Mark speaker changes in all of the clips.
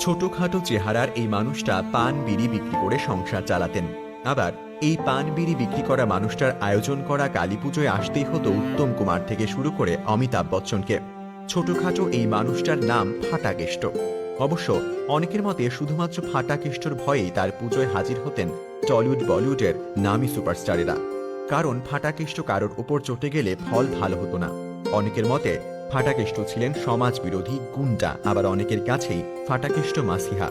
Speaker 1: ছোটখাটো চেহারার এই মানুষটা পান বিড়ি বিক্রি করে সংসার চালাতেন। আবার এই পান বিড়ি বিক্রি করা মানুষটার আয়োজন করা কালী পুজোয় আসতেই হতো উত্তম কুমার থেকে শুরু করে অমিতাভ বচ্চনকে। ছোটখাটো এই মানুষটার নাম ফাটাকেষ্ট। অবশ্য অনেকের মতে শুধুমাত্র ফাটাকেষ্টর ভয়েই তার পুজোয় হাজির হতেন টলিউড বলিউডের নামী সুপারস্টারেরা। কারণ ফাটাকেষ্ট কারোর উপর চটে গেলে ফল ভালো হতো না। অনেকের মতে ফাটাকেষ্ট ছিলেন সমাজ বিরোধী গুন্ডা, আবার অনেকের কাছেই ফাটাকেষ্ট মাসিহা।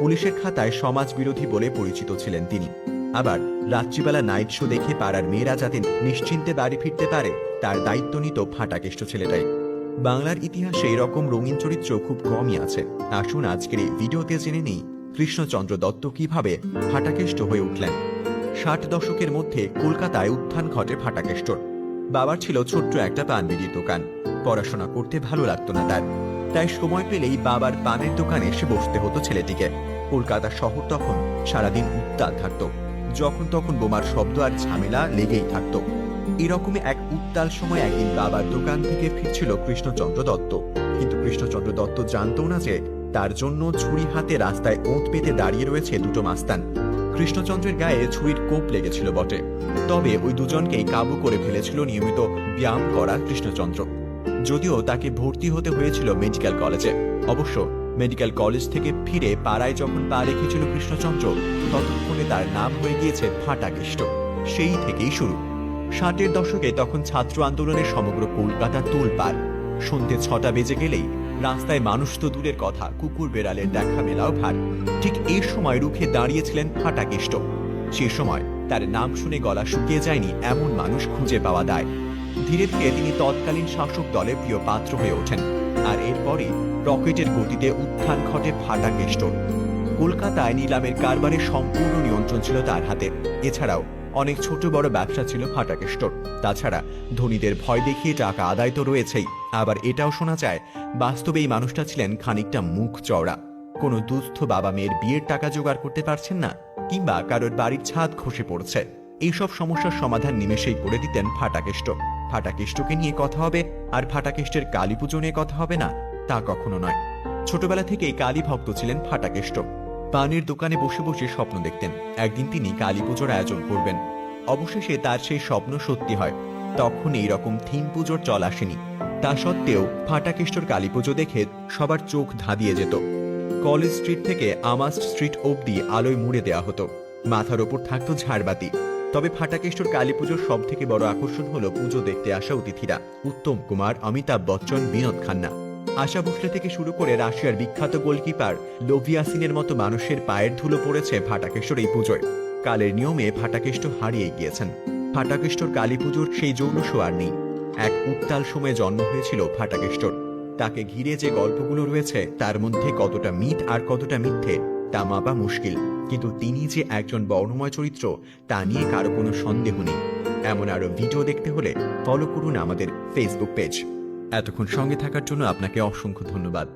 Speaker 1: পুলিশের খাতায় সমাজ বিরোধী বলে পরিচিত ছিলেন তিনি। আবার রাত্রিবেলা নাইট শো দেখে পাড়ার মেয়েরা যাতে নিশ্চিন্তে বাড়ি ফিরতে পারে, তার দায়িত্ব নিত ফাটাকেষ্ট ছেলেটাই। বাংলার ইতিহাসে এরকম রঙিন চরিত্র খুব কমই আছে। আসুন আজকের এই ভিডিওতে জেনে নেই কৃষ্ণচন্দ্র দত্ত কীভাবে ফাটাকেষ্ট হয়ে উঠলেন। ষাট দশকের মধ্যে কলকাতায় উত্থান ঘটে ফাটাকেষ্টর। বাবার ছিল ছোট্ট একটা পান বিড়ির দোকান। পড়াশোনা করতে ভালো লাগতো না তার। তাই সময় পেলেই বাবার পানের দোকানে এসে বসতে হতো ছেলেটিকে। কলকাতা শহর তখন সারাদিন উত্তাল থাকতো। যখন তখন বোমার শব্দ আর ঝামেলা লেগেই থাকতো। এরকমই এক উত্তাল সময় একদিন বাবার দোকান থেকে ফিরছিল কৃষ্ণচন্দ্র দত্ত। কিন্তু কৃষ্ণচন্দ্র দত্ত জানতো না যে তার জন্য ছুরি হাতে রাস্তায় ওঁত পেতে দাঁড়িয়ে রয়েছে দুটো মাস্তান। কৃষ্ণচন্দ্রের গায়ে ছুরির কোপ লেগেছিল বটে। তবে ওই দুজনকেই কাবু করে ফেলেছিল নিয়মিত ব্যায়াম করা কৃষ্ণচন্দ্র। যদিও তাকে ভর্তি হতে হয়েছিল মেডিকেল কলেজে। অবশ্য মেডিকেল কলেজ থেকে ফিরে পাড়ায় যখন পা রেখেছিল কৃষ্ণচন্দ্র, ততক্ষণে তার নাম হয়ে গিয়েছে ফাটা ফাটাকেষ্ট। সেই থেকেই শুরু। ষাটের দশকে তখন ছাত্র আন্দোলনের সমগ্র কলকাতা তোলপাড়। সন্ধ্যে ছটা বেজে গেলেই রাস্তায় মানুষ তো দূরের কথা, কুকুর বেড়ালের দেখা মেলাও ভার। ঠিক এই সময় রুখে দাঁড়িয়েছিলেন ফাটাকেষ্ট সে সময় তার নাম শুনে গলা শুকিয়ে যায়নি এমন মানুষ খুঁজে পাওয়া দায়। ধীরে ধীরে তিনি তৎকালীন শাসক দলের প্রিয় পাত্র হয়ে ওঠেন। আর এরপরই রকেটের গতিতে উত্থান ঘটে ফাটাকেষ্টর কলকাতায় নিলামের কারবারের সম্পূর্ণ নিয়ন্ত্রণ ছিল তার হাতে। এছাড়াও অনেক ছোট বড় ব্যবসা ছিল ফাটাকেষ্টর তাছাড়া ধনীদের ভয় দেখিয়ে টাকা আদায় তো রয়েছেই। আবার এটাও শোনা যায় বাস্তবে এই মানুষটা ছিলেন খানিকটা মুখ চওড়া। কোনো দুস্থ বাবা মেয়ের বিয়ের টাকা জোগাড় করতে পারছেন না, কিংবা কারোর বাড়ির ছাদ খসে পড়ছে। এইসব সমস্যার সমাধান নিমেষেই করে দিতেন ফাটাকেষ্ট। ফাটাকেষ্টকে নিয়ে কথা হবে, আর ফাটাকেষ্টের কালী পুজো নিয়ে কথা হবে না, তা কখনো নয়। ছোটবেলা থেকেই কালী ভক্ত ছিলেন ফাটাকেষ্ট। পানের দোকানে বসে বসে স্বপ্ন দেখতেন। একদিন তিনি কালী পুজোর আয়োজন করবেন। অবশেষে তার সেই স্বপ্ন সত্যি হয়। তখন এই রকম থিম পুজোর চল আসেনি। তা সত্ত্বেও ফাটাকেষ্টর কালী পুজো দেখে সবার চোখ ধাঁধিয়ে যেত। কলেজ স্ট্রিট থেকে আমাস্ট স্ট্রিট অবধি আলোয় মুড়ে দেওয়া হতো। মাথার ওপর থাকতো ঝাড়বাতি। তবে ফাটাকেষ্টর কালী পুজোর সব থেকে বড় আকর্ষণ হলো পুজো দেখতে আসা অতিথিরা। উত্তম কুমার, অমিতাভ বচ্চন, বিনোদ খান্না। আশা ভোসলে থেকে শুরু করে রাশিয়ার বিখ্যাত গোলকিপার লোভিয়াসিনের মতো মানুষের পায়ের ধুলো পড়েছে ফাটাকেশ্বর এই পুজোয়। কালের নিয়মে ফাটাকেষ্ট হারিয়ে গিয়েছেন। ফাটাকেষ্টর কালী পুজোর সেই যৌন আর নেই। এক উত্তাল সময়ে জন্ম হয়েছিল ফাটাকেষ্টর। তাকে ঘিরে যে গল্পগুলো রয়েছে, তার মধ্যে কতটা মিথ আর কতটা মিথ্যে, তা মাপা মুশকিল। কিন্তু তিনি যে একজন বর্ণময় চরিত্র, তা নিয়ে কারও কোনো সন্দেহ নেই। এমন আরও ভিডিও দেখতে হলে ফলো করুন আমাদের ফেসবুক পেজ এতক্ষণ সঙ্গে থাকার জন্য আপনাকে অসংখ্য ধন্যবাদ।